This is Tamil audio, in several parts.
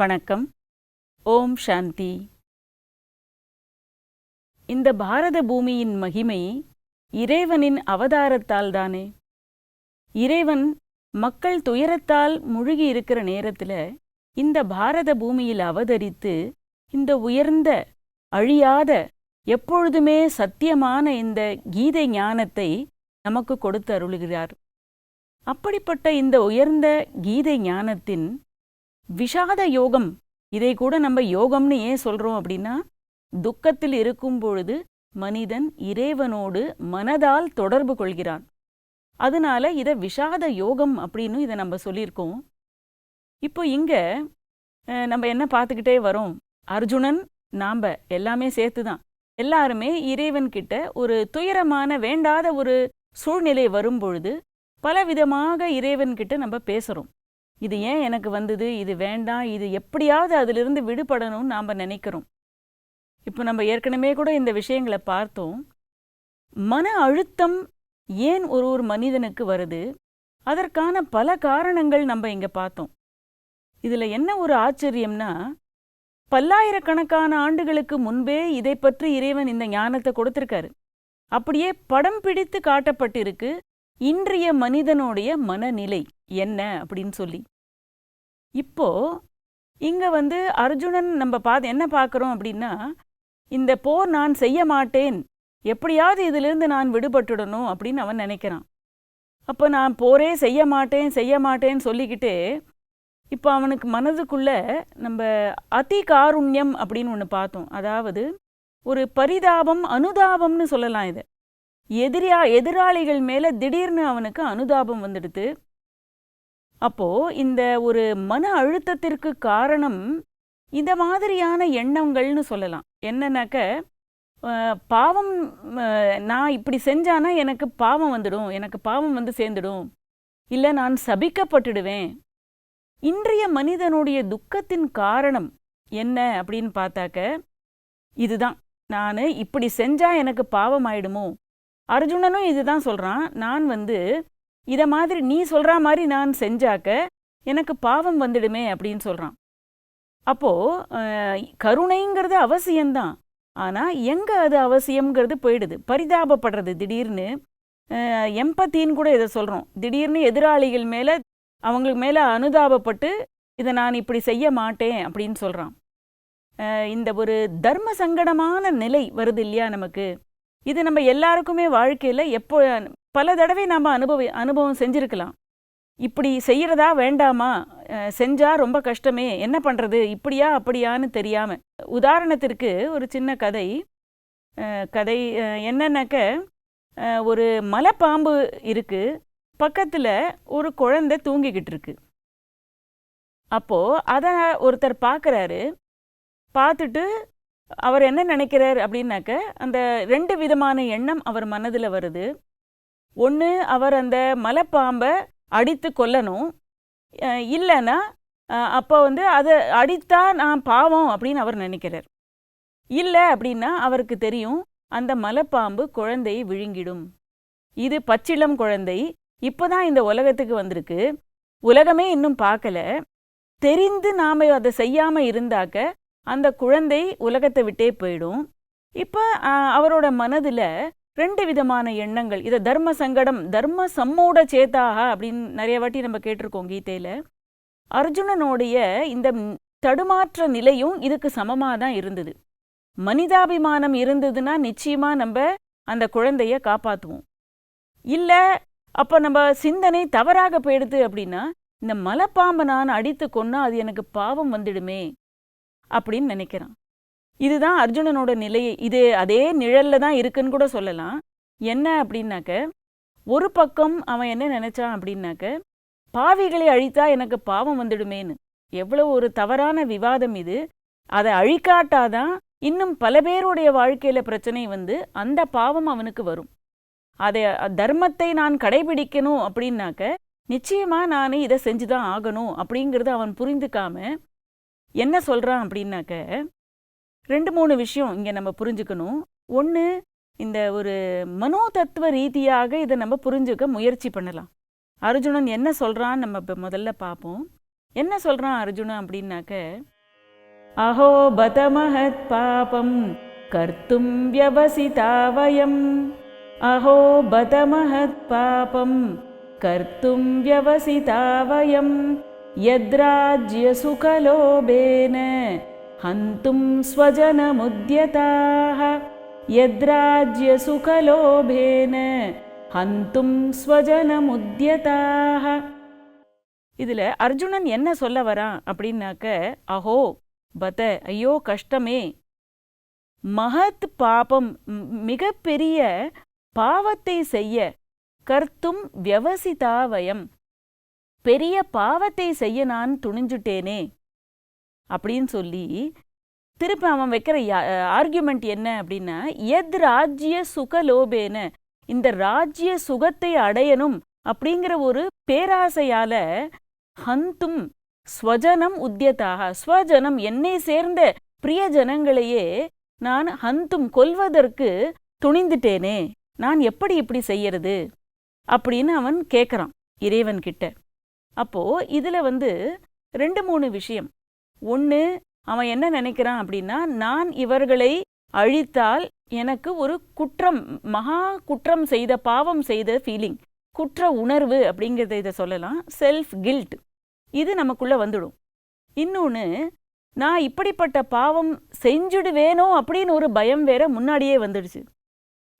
வணக்கம். ஓம் சாந்தி. இந்த பாரத பூமியின் மகிமை இறைவனின் அவதாரத்தால் தானே. இறைவன் மக்கள் துயரத்தால் முழுகி இருக்கிற நேரத்துல இந்த பாரத பூமியில் அவதரித்து இந்த உயர்ந்த அழியாத எப்பொழுதுமே சத்தியமான இந்த கீதை ஞானத்தை நமக்கு கொடுத்து அருளுகிறார். அப்படிப்பட்ட இந்த உயர்ந்த கீதை ஞானத்தின் விஷாத யோகம். இதை கூட நம்ம யோகம்னு ஏன் சொல்றோம் அப்படின்னா துக்கத்தில் இருக்கும் பொழுது மனிதன் இறைவனோடு மனதால் தொடர்பு கொள்கிறான். அதனால இதை விஷாத யோகம் அப்படின்னு இதை நம்ம சொல்லியிருக்கோம். இப்போ இங்க நம்ம என்ன பார்த்துக்கிட்டே வரோம்? அர்ஜுனன் நாம் எல்லாமே சேர்த்து தான் எல்லாருமே இறைவன் கிட்ட ஒரு துயரமான வேண்டாத ஒரு சூழ்நிலை வரும்பொழுது பலவிதமாக இறைவன் கிட்ட நம்ம பேசுகிறோம் இது ஏன் எனக்கு வந்தது? இது வேண்டாம். இது எப்படியாவது அதிலிருந்து விடுபடணும்னு நாம் நினைக்கிறோம். இப்போ நம்ம ஏற்கனவே கூட இந்த விஷயங்களை பார்த்தோம். மன அழுத்தம் ஏன் ஒரு ஒரு மனிதனுக்கு வருது? அதற்கான பல காரணங்கள் நம்ம இங்க பார்த்தோம். இதுல என்ன ஒரு ஆச்சரியம்னா பல்லாயிரக்கணக்கான ஆண்டுகளுக்கு முன்பே இதை பற்றி இறைவன் இந்த ஞானத்தை கொடுத்திருக்காரு. அப்படியே படம் பிடித்து காட்டப்பட்டிருக்கு இன்றைய மனிதனுடைய மனநிலை. என்ன அப்படின்னு சொல்லி. இப்போ இங்கே வந்து அர்ஜுனன் நம்ம பார்த்து என்ன பார்க்குறோம் அப்படின்னா இந்த போர் நான் செய்ய மாட்டேன் எப்படியாவது இதிலிருந்து நான் விடுபட்டுடணும் அப்படின்னு அவன் நினைக்கிறான். அப்போ நான் போரே செய்ய மாட்டேன் செய்ய மாட்டேன்னு சொல்லிக்கிட்டே இப்போ அவனுக்கு மனதுக்குள்ள நம்ம அதி காருண்யம் அப்படின்னு ஒன்று பார்த்தோம். அதாவது ஒரு பரிதாபம் அனுதாபம்னு சொல்லலாம் இதை. எதிரியா எதிராளிகள் மேலே திடீர்னு அவனுக்கு அனுதாபம் வந்துடுது. அப்போது இந்த ஒரு மன அழுத்தத்திற்கு காரணம் இந்த மாதிரியான எண்ணங்கள்னு சொல்லலாம். என்னன்னாக்க பாவம் நான் இப்படி செஞ்சானா எனக்கு பாவம் வந்துடும் எனக்கு பாவம் வந்து சேர்ந்துடும் இல்லை நான் சபிக்கப்பட்டுடுவேன். இன்றைய மனிதனுடைய துக்கத்தின் காரணம் என்ன அப்படின்னு பார்த்தாக்க இதுதான். நான் இப்படி செஞ்சா எனக்கு பாவம் ஆயிடுமோ அர்ஜுனனும் இதுதான் சொல்கிறான் நான் வந்து இதை மாதிரி நீ சொல்கிற மாதிரி நான் செஞ்சாக்க எனக்கு பாவம் வந்துடுமே அப்படின்னு சொல்கிறான் அப்போது கருணைங்கிறது அவசியம்தான். ஆனால் எங்கே அது அவசியம்ங்கிறது போயிடுது. பரிதாபப்படுறது திடீர்னு எம்பத்தின்னு கூட இதை சொல்கிறோம் திடீர்னு எதிராளிகள் மேலே அவங்களுக்கு மேலே அனுதாபப்பட்டு இதை நான் இப்படி செய்ய மாட்டேன் அப்படின்னு சொல்கிறான் இந்த ஒரு தர்ம சங்கடமான நிலை வருது இல்லையா நமக்கு? இது நம்ம எல்லாருக்குமே வாழ்க்கையில் எப்போ பல தடவை நாம் அனுபவி அனுபவம் செஞ்சுருக்கலாம். இப்படி செய்கிறதா வேண்டாமா? செஞ்சால் ரொம்ப கஷ்டமே. என்ன பண்ணுறது இப்படியா அப்படியான்னு தெரியாமல் உதாரணத்திற்கு ஒரு சின்ன கதை. கதை என்னன்னாக்க ஒரு மலைப்பாம்பு இருக்குது பக்கத்தில் ஒரு குழந்தை தூங்கிக்கிட்டு இருக்கு. அப்போது அதை ஒருத்தர் பார்க்குறாரு பார்த்துட்டு அவர் என்ன நினைக்கிறார் அப்படின்னாக்க அந்த ரெண்டு விதமான எண்ணம் அவர் மனதில் வருது. ஒன்று அவர் அந்த மலைப்பாம்பை அடித்து கொல்லணும். இல்லைன்னா அப்போ வந்து அதை அடித்தா நான் பாவம் அப்படின்னு அவர் நினைக்கிறார். இல்லை அப்படின்னா அவருக்கு தெரியும் அந்த மலைப்பாம்பு குழந்தையை விழுங்கிடும். இது பச்சிளம் குழந்தை. இப்போதான் இந்த உலகத்துக்கு வந்திருக்கு. உலகமே இன்னும் பார்க்கல. தெரிந்து நாம அதை செய்யாமல் இருந்தாக்க அந்த குழந்தை உலகத்தை விட்டே போயிடும். இப்போ அவரோட மனதில் ரெண்டு விதமான எண்ணங்கள். இதை தர்ம சங்கடம் தர்ம சம்மோட சேத்தாக அப்படின்னு நிறைய வாட்டி நம்ம கேட்டிருக்கோம் கீதையில. அர்ஜுனனுடைய இந்த தடுமாற்ற நிலையும் இதுக்கு சமமாக தான் இருந்தது. மனிதாபிமானம் இருந்ததுன்னா நிச்சயமா நம்ம அந்த குழந்தைய காப்பாற்றுவோம் இல்லை அப்போ நம்ம சிந்தனை தவறாக போயிடுது அப்படின்னா இந்த மலைப்பாம்பை நான் அடித்து கொன்னா அது எனக்கு பாவம் வந்துடுமே அப்படின்னு நினைக்கிறான். இதுதான் அர்ஜுனனோட நிலையை. இது அதே நிழல்ல தான் இருக்குன்னு கூட சொல்லலாம். என்ன அப்படின்னாக்க ஒரு பக்கம் அவன் என்ன நினைச்சான் அப்படின்னாக்க பாவிகளை அழித்தா எனக்கு பாவம் வந்துடுமேன்னு. எவ்வளோ ஒரு தவறான விவாதம் இது. அதை அழிக்காட்டாதான் இன்னும் பல பேருடைய வாழ்க்கையில பிரச்சனை வந்து அந்த பாவம் அவனுக்கு வரும். அதை தர்மத்தை நான் கடைபிடிக்கணும் அப்படின்னாக்க நிச்சயமா நான் இதை செஞ்சுதான் ஆகணும் அப்படிங்கிறத அவன் புரிந்துக்காம என்ன சொல்றான் அப்படின்னாக்க ரெண்டு மூணு விஷயம் இங்கே நம்ம புரிஞ்சுக்கணும். ஒன்று இந்த ஒரு மனோதத்துவ ரீதியாக இதை நம்ம புரிஞ்சுக்க முயற்சி பண்ணலாம். அர்ஜுனன் என்ன சொல்கிறான் நம்ம இப்போ முதல்ல பார்ப்போம். என்ன சொல்கிறான் அர்ஜுனன் அப்படின்னாக்க அஹோ பதமஹத் பாபம் கர்த்தும் வியவசிதாவயம் அஹோ பதமஹத் பாபம் கர்த்தும் வியவசிதாவயம் யத்ராஜ்ய சுகலோபேன हन्तुं स्वजनमुद्यताः यद्राज्यसुखलोभेन हन्तुं स्वजनमुद्यताः இதுல அர்ஜுனன் என்ன சொல்ல வரான் அப்படின்னாக்க அஹோ பத ஐயோ கஷ்டமே மகத் பாபம் ம், மிகப்பெரிய பாவத்தை செய்ய கர்த்தும் வியவசிதாவயம் பெரிய பாவத்தை செய்ய நான் துணிஞ்சுட்டேனே அப்படின்னு சொல்லி திருப்பி அவன் வைக்கிற ஆர்கியூமெண்ட் என்ன அப்படின்னா எத் ராஜ்ய சுகலோபேன இந்த ராஜ்ய சுகத்தை அடையணும் அப்படிங்கிற ஒரு பேராசையால ஹந்தும் ஸ்வஜனம் உத்தியதாக ஸ்வஜனம் என்னை சேர்ந்த பிரிய ஜனங்களையே நான் ஹந்தும் கொல்வதற்கு துணிந்துட்டேனே நான் எப்படி இப்படி செய்யறது அப்படின்னு அவன் கேட்கறான் இறைவன் கிட்ட அப்போ இதுல வந்து ரெண்டு மூணு விஷயம். ஒன்று அவன் என்ன நினைக்கிறான் அப்படின்னா நான் இவர்களை அழித்தால் எனக்கு ஒரு குற்றம் மகா குற்றம் செய்த பாவம் செய்த ஃபீலிங் குற்ற உணர்வு அப்படிங்கிறத இதை சொல்லலாம். செல்ஃப் கில்ட் இது நமக்குள்ளே வந்துடும். இன்னொன்று நான் இப்படிப்பட்ட பாவம் செஞ்சுடுவேனோ அப்படின்னு ஒரு பயம் வேற முன்னாடியே வந்துடுச்சு.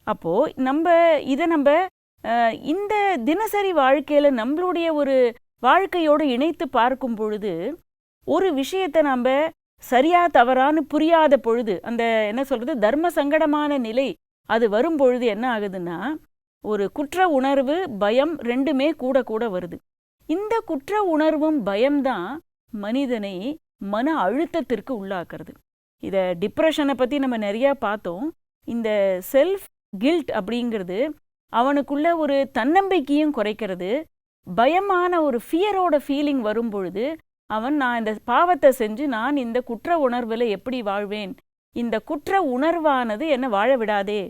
அப்போது நம்ம இதை நம்ம இந்த தினசரி வாழ்க்கையில் நம்மளுடைய ஒரு வாழ்க்கையோடு இணைத்து பார்க்கும் பொழுது ஒரு விஷயத்தை நம்ம சரியா தவறான்னு புரியாத பொழுது அந்த என்ன சொல்றது தர்ம சங்கடமான நிலை அது வரும் பொழுது என்ன ஆகுதுன்னா ஒரு குற்ற உணர்வு பயம் ரெண்டுமே கூட கூட வருது. இந்த குற்ற உணர்வும் பயம்தான் மனிதனை மன அழுத்தத்திற்கு உள்ளாக்குறது. இதை டிப்ரெஷனை பற்றி நம்ம நிறையா பார்த்தோம். இந்த செல்ஃப் கில்ட் அப்படிங்கிறது அவனுக்குள்ள ஒரு தன்னம்பிக்கையும் குறைக்கிறது. பயமான ஒரு ஃபியரோட ஃபீலிங் வரும் பொழுது அவன் நான் இந்த பாவத்தை செஞ்சு நான் இந்த குற்ற உணர்வில் எப்படி வாழ்வேன்? இந்த குற்ற உணர்வானது என்னை வாழ விடாதே?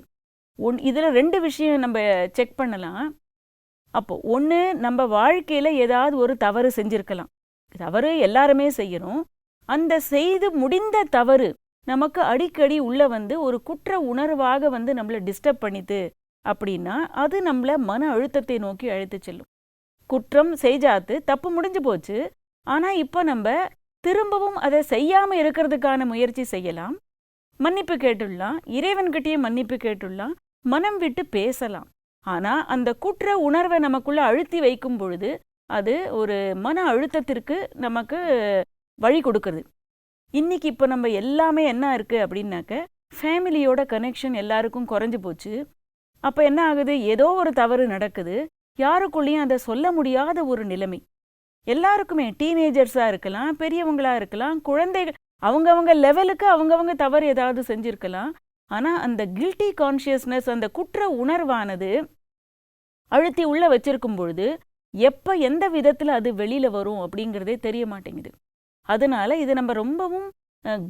ஒன் இதில் ரெண்டு விஷயம் நம்ம செக் பண்ணலாம். அப்போ ஒன்று நம்ம வாழ்க்கையில் ஏதாவது ஒரு தவறு செஞ்சுருக்கலாம். தவறு எல்லாருமே செய்யணும் அந்த செய்து முடிந்த தவறு நமக்கு அடிக்கடி உள்ளே வந்து ஒரு குற்ற உணர்வாக வந்து நம்மளை டிஸ்டர்ப் பண்ணிது அப்படின்னா அது நம்மளை மன அழுத்தத்தை நோக்கி அழைத்து செல்லும். குற்றம் செய்ஜாத்து தப்பு முடிஞ்சு போச்சு. ஆனால் இப்போ நம்ம திரும்பவும் அதை செய்யாமல் இருக்கிறதுக்கான முயற்சி செய்யலாம். மன்னிப்பு கேட்டுடலாம். இறைவன்கிட்டயே மன்னிப்பு கேட்டுடலாம். மனம் விட்டு பேசலாம். ஆனால் அந்த குற்ற உணர்வை நமக்குள்ளே அழுத்தி வைக்கும் பொழுது அது ஒரு மன அழுத்தத்திற்கு நமக்கு வழி கொடுக்குறது இன்னைக்கு இப்போ நம்ம எல்லாமே என்ன இருக்குது அப்படின்னாக்க ஃபேமிலியோட கனெக்ஷன் எல்லாருக்கும் குறைஞ்சு போச்சு. அப்போ என்ன ஆகுது? ஏதோ ஒரு தவறு நடக்குது. யாருக்குள்ளேயும் அதை சொல்ல முடியாத ஒரு நிலைமை. எல்லாருக்குமே டீனேஜர்ஸாக இருக்கலாம் பெரியவங்களாக இருக்கலாம் குழந்தைகள் அவங்கவங்க லெவலுக்கு அவங்கவங்க தவறு ஏதாவது செஞ்சுருக்கலாம். ஆனால் அந்த கில்ட்டி கான்ஷியஸ்னஸ் அந்த குற்ற உணர்வானது அழுத்தி உள்ளே வச்சிருக்கும் பொழுது எப்போ எந்த விதத்தில் அது வெளியில் வரும் அப்படிங்கிறதே தெரிய மாட்டேங்குது. அதனால இது நம்ம ரொம்பவும்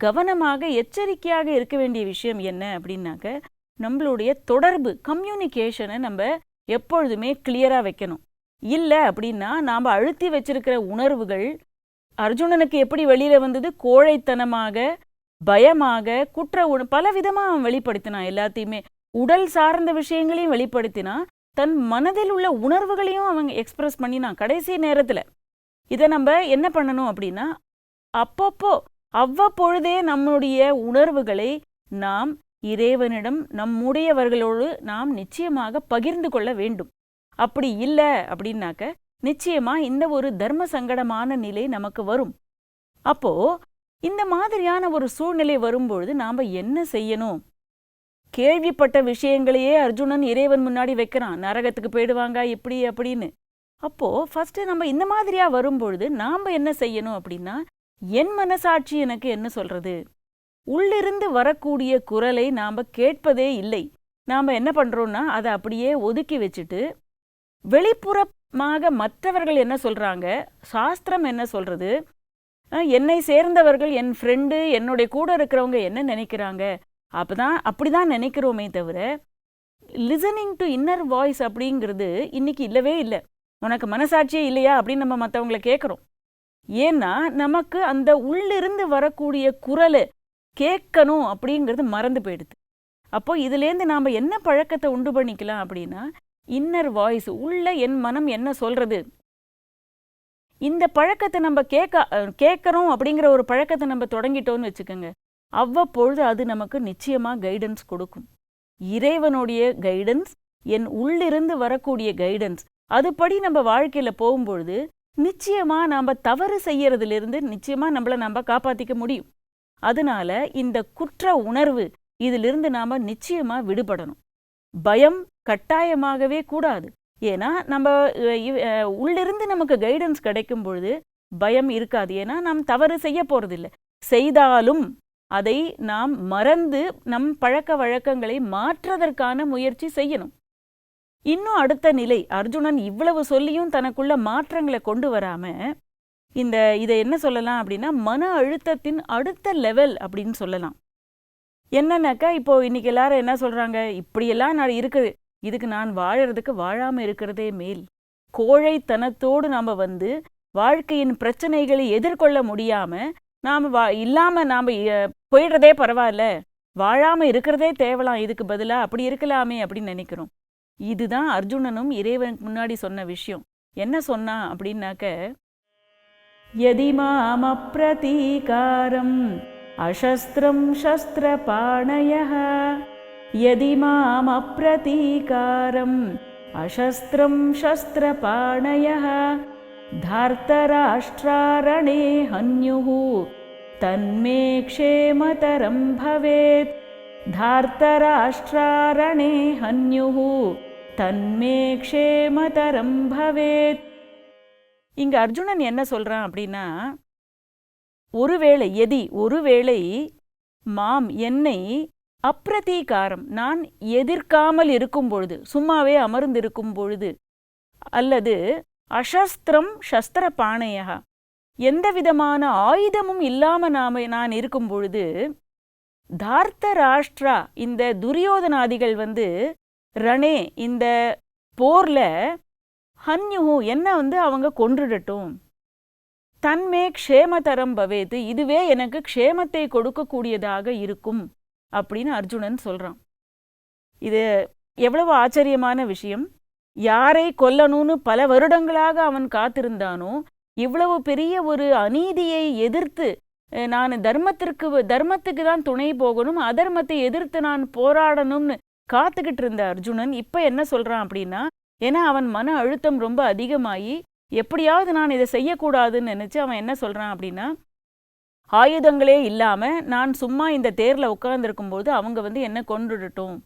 கவனமாக எச்சரிக்கையாக இருக்க வேண்டிய விஷயம் என்ன அப்படின்னாக்க நம்மளுடைய தொடர்பு கம்யூனிகேஷனை நம்ம எப்பொழுதுமே கிளியராக வைக்கணும். இல்லை அப்படின்னா நாம் அழுத்தி வச்சிருக்கிற உணர்வுகள் அர்ஜுனனுக்கு எப்படி வெளியில் வந்தது? கோழைத்தனமாக பயமாக குற்ற உண பல விதமாக அவன் வெளிப்படுத்தினான் எல்லாத்தையுமே. உடல் சார்ந்த விஷயங்களையும் வெளிப்படுத்தினான். தன் மனதில் உள்ள உணர்வுகளையும் அவங்க எக்ஸ்பிரஸ் பண்ணினான் கடைசி நேரத்தில். இதை நம்ம என்ன பண்ணணும் அப்படின்னா அப்பப்போ அவ்வப்பொழுதே நம்முடைய உணர்வுகளை நாம் இறைவனிடம் நம்முடையவர்களோடு நாம் நிச்சயமாக பகிர்ந்து கொள்ள வேண்டும். அப்படி இல்லை அப்படின்னாக்க நிச்சயமா இந்த ஒரு தர்ம சங்கடமான நிலை நமக்கு வரும். அப்போ இந்த மாதிரியான ஒரு சூழ்நிலை வரும்பொழுது நாம என்ன செய்யணும்? கேள்விப்பட்ட விஷயங்களையே அர்ஜுனன் இறைவன் முன்னாடி வைக்கிறான். நரகத்துக்கு போயிடுவாங்க இப்படி அப்படின்னு. அப்போ ஃபர்ஸ்ட் நம்ம இந்த மாதிரியா வரும்பொழுது நாம என்ன செய்யணும் அப்படின்னா என் மனசாட்சி எனக்கு என்ன சொல்றது? உள்ளிருந்து வரக்கூடிய குரலை நாம கேட்பதே இல்லை. நாம என்ன பண்றோம்னா அதை அப்படியே ஒதுக்கி வச்சுட்டு வெளிப்புறமாக மற்றவர்கள் என்ன சொல்கிறாங்க சாஸ்திரம் என்ன சொல்கிறது என்னை சேர்ந்தவர்கள் என் ஃப்ரெண்டு என்னுடைய கூட இருக்கிறவங்க என்ன நினைக்கிறாங்க? அப்பதான் அப்படிதான் நினைக்கிறோமே தவிர லிசனிங் டு இன்னர் வாய்ஸ் அப்படிங்கிறது இன்னைக்கு இல்லவே இல்லை. உனக்கு மனசாட்சியே இல்லையா அப்படின்னு நம்ம மற்றவங்களை கேட்குறோம் ஏன்னா நமக்கு அந்த உள்ளிருந்து வரக்கூடிய குரலை கேட்கணும் அப்படிங்கிறது மறந்து போயிடுது. அப்போ இதுலேருந்து நாம் என்ன பழக்கத்தை உண்டு பண்ணிக்கலாம் அப்படின்னா இன்னர் வாய்ஸ் உள்ள என் மனம் என்ன சொல்றது? இந்த பழக்கத்தை நம்ம கேட்க கேட்குறோம் அப்படிங்கிற ஒரு பழக்கத்தை நம்ம தொடங்கிட்டோம்னு வச்சுக்கோங்க. அவ்வப்பொழுது அது நமக்கு நிச்சயமா கைடன்ஸ் கொடுக்கும். இறைவனுடைய கைடன்ஸ் என் உள்ளிருந்து வரக்கூடிய கைடன்ஸ் அதுபடி நம்ம வாழ்க்கையில போகும்பொழுது நிச்சயமா நாம் தவறு செய்யறதுலேருந்து நிச்சயமா நம்மள நம்ம காப்பாத்திக்க முடியும். அதனால இந்த குற்ற உணர்வு இதிலிருந்து நாம நிச்சயமா விடுபடணும். பயம் கட்டாயமாகவே கூடாது. ஏன்னா நம்ம இவ்- உள்ளிருந்து நமக்கு கைடன்ஸ் கிடைக்கும் பொழுது பயம் இருக்காது. ஏன்னா நாம் தவறு செய்ய போறதில்லை. செய்தாலும் அதை நாம் மறந்து நம் பழக்க வழக்கங்களை மாற்றுவதற்கான முயற்சி செய்யணும். இன்னும் அடுத்த நிலை அர்ஜுனன் இவ்வளவு சொல்லியும் தனக்குள்ள மாற்றங்களை கொண்டு வராம இந்த இதை என்ன சொல்லலாம் அப்படின்னா மன அழுத்தத்தின் அடுத்த லெவல் அப்படின்னு சொல்லலாம். என்னன்னாக்கா இப்போ இன்னைக்கு எல்லாரும் என்ன சொல்றாங்க? இப்படியெல்லாம் நான் இருக்குது. இதுக்கு நான் வாழறதுக்கு வாழாமல் இருக்கிறதே மேல். கோழைத்தனத்தோடு நாம் வந்து வாழ்க்கையின் பிரச்சனைகளை எதிர்கொள்ள முடியாமல் நாம் வா இல்லாமல் நாம் போயிடுறதே பரவாயில்ல. வாழாமல் இருக்கிறதே தேவலாம். இதுக்கு பதிலாக அப்படி இருக்கலாமே அப்படின்னு நினைக்கிறோம். இதுதான் அர்ஜுனனும் இறைவனுக்கு முன்னாடி சொன்ன விஷயம். என்ன சொன்னான் அப்படின்னாக்க யதிமாமப்ரதீகாரம் அசஸ்திரம் சஸ்திரபாணயः யதிமாமப்ரதீகாரம் அசஸ்திரம் சஸ்திரபாணயः धार्तराष्ट्रारणे हन्युः तन्मे क्षेमतरं भवेत् धार्तराष्ट्रारणे हन्युः தன்மே க்ஷேமதரம் பவேத் இங்க அர்ஜுனன் என்ன சொல்றான் அப்படின்னா ஒருவேளை எதி ஒருவேளை மாம் என்னை அப்பிரதீகாரம். நான் எதிர்க்காமல் இருக்கும் பொழுது சும்மாவே அமர்ந்திருக்கும் பொழுது அல்லது அசஸ்திரம் சஸ்திர பாணையா எந்த விதமான ஆயுதமும் இல்லாம நாம நான் இருக்கும் பொழுது தார்த்த ராஷ்டிரா இந்த துரியோதனாதிகள் வந்து ரணே இந்த போர்ல ஹன்யுஹு என்ன வந்து அவங்க கொன்றுடட்டும். தன்மே க்ஷேமதரம் பவேது இதுவே எனக்கு க்ஷேமத்தை கொடுக்கக்கூடியதாக இருக்கும். அப்படின்னு அர்ஜுனன் சொல்கிறான் இது எவ்வளவு ஆச்சரியமான விஷயம். யாரை கொல்லணும்னு பல வருடங்களாக அவன் காத்திருந்தானோ இவ்வளவு பெரிய ஒரு அநீதியை எதிர்த்து நான் தர்மத்திற்கு தர்மத்துக்கு தான் துணை போகணும் அதர்மத்தை எதிர்த்து நான் போராடணும்னு காத்துக்கிட்டு இருந்த அர்ஜுனன் இப்போ என்ன சொல்கிறான் அப்படின்னா ஏன்னா அவன் மன அழுத்தம் ரொம்ப அதிகமாகி எப்படியாவது நான் இதை செய்யக்கூடாதுன்னு நினச்சி அவன் என்ன சொல்கிறான் அப்படின்னா ஆயுதங்களே இல்லாமல் நான் சும்மா இந்த தேரில் உட்கார்ந்துருக்கும்போது அவங்க வந்து என்ன கொன்றுடட்டும்.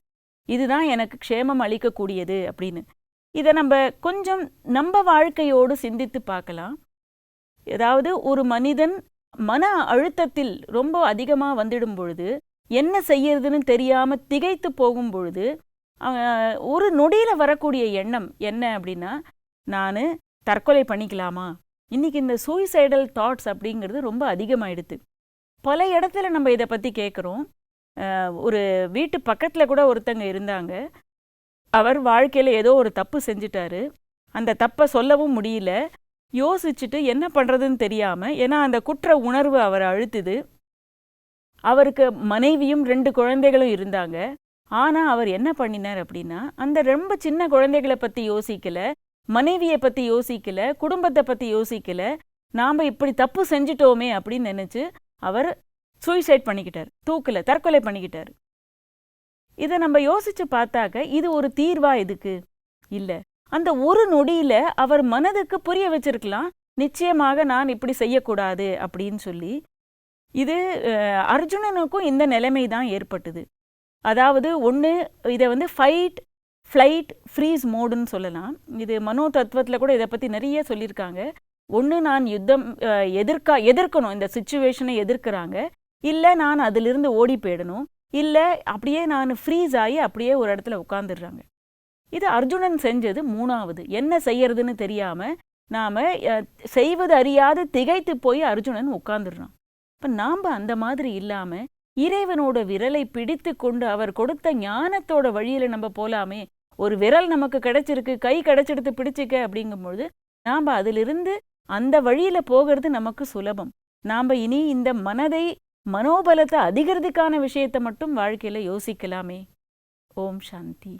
இதுதான் எனக்கு க்ஷேமம் அளிக்கக்கூடியது அப்படின்னு. இதை நம்ம கொஞ்சம் நம்ம வாழ்க்கையோடு சிந்தித்து பார்க்கலாம். ஏதாவது ஒரு மனிதன் மன அழுத்தத்தில் ரொம்ப அதிகமாக வந்துடும் பொழுது என்ன செய்யறதுன்னு தெரியாமல் திகைத்து போகும் பொழுது ஒரு நொடியில் வரக்கூடிய எண்ணம் என்ன அப்படின்னா நான் தற்கொலை பண்ணிக்கலாமா? இன்றைக்கி இந்த சூசைடல் தாட்ஸ் அப்படிங்கிறது ரொம்ப அதிகமாயிடுது. பல இடத்துல நம்ம இதை பற்றி கேட்குறோம் ஒரு வீட்டு பக்கத்தில் கூட ஒருத்தங்க இருந்தாங்க. அவர் வாழ்க்கையில் ஏதோ ஒரு தப்பு செஞ்சிட்டாரு. அந்த தப்பை சொல்லவும் முடியல. யோசிச்சுட்டு என்ன பண்ணுறதுன்னு தெரியாமல் ஏன்னா அந்த குற்ற உணர்வு அவரை அழுத்துது. அவருக்கு மனைவியும் ரெண்டு குழந்தைகளும் இருந்தாங்க. ஆனால் அவர் என்ன பண்ணினார் அப்படின்னா அந்த ரொம்ப சின்ன குழந்தைகளை பற்றி யோசிக்கலை. மனைவியை பற்றி யோசிக்கல குடும்பத்தை பற்றி யோசிக்கல நாம் இப்படி தப்பு செஞ்சிட்டோமே அப்படின்னு நினச்சி அவர் சூசைட் பண்ணிக்கிட்டார். தூக்கல தற்கொலை பண்ணிக்கிட்டார். இதை நம்ம யோசிச்சு பார்த்தாக்க இது ஒரு தீர்வா இதுக்கு இல்லை. அந்த ஒரு நொடியில அவர் மனதுக்கு புரிய வச்சிருக்கலாம். நிச்சயமாக நான் இப்படி செய்யக்கூடாது அப்படின்னு சொல்லி இது அர்ஜுனனுக்கும் இந்த நிலைமை தான் ஏற்பட்டது. அதாவது ஒன்று இதை வந்து ஃபைட் ஃப்ளைட் ஃப்ரீஸ் மோடுன்னு சொல்லலாம். இது மனோ தத்துவத்தில் கூட இதை பற்றி நிறைய சொல்லியிருக்காங்க. ஒன்று நான் யுத்தம் எதிர்க்கா எதிர்க்கணும். இந்த சுச்சுவேஷனை எதிர்க்கிறாங்க. இல்லை நான் அதிலிருந்து ஓடி போயிடணும். இல்லை அப்படியே நான் ஃப்ரீஸ் ஆகி அப்படியே ஒரு இடத்துல உட்காந்துடுறாங்க இது அர்ஜுனன் செஞ்சது மூணாவது. என்ன செய்யறதுன்னு தெரியாம நாம செய்வது அறியாது திகைத்து போய் அர்ஜுனன் உட்காந்துடுறான் இப்போ நாம அந்த மாதிரி இல்லாம இறைவனோட விரலை பிடித்து கொண்டு அவர் கொடுத்த ஞானத்தோட வழியில நம்ம போலாமே ஒரு விரல் நமக்கு கிடைச்சிருக்கு கை கிடைச்செடுத்து பிடிச்சிக்க அப்படிங்கும்பொழுது நாம அதிலிருந்து அந்த வழியில போகிறது நமக்கு சுலபம். நாம் இனி இந்த மனதை மனோபலத்தை அதிகரிக்கிறதுக்கான விஷயத்தை மட்டும் வாழ்க்கையில யோசிக்கலாமே. ஓம் சாந்தி.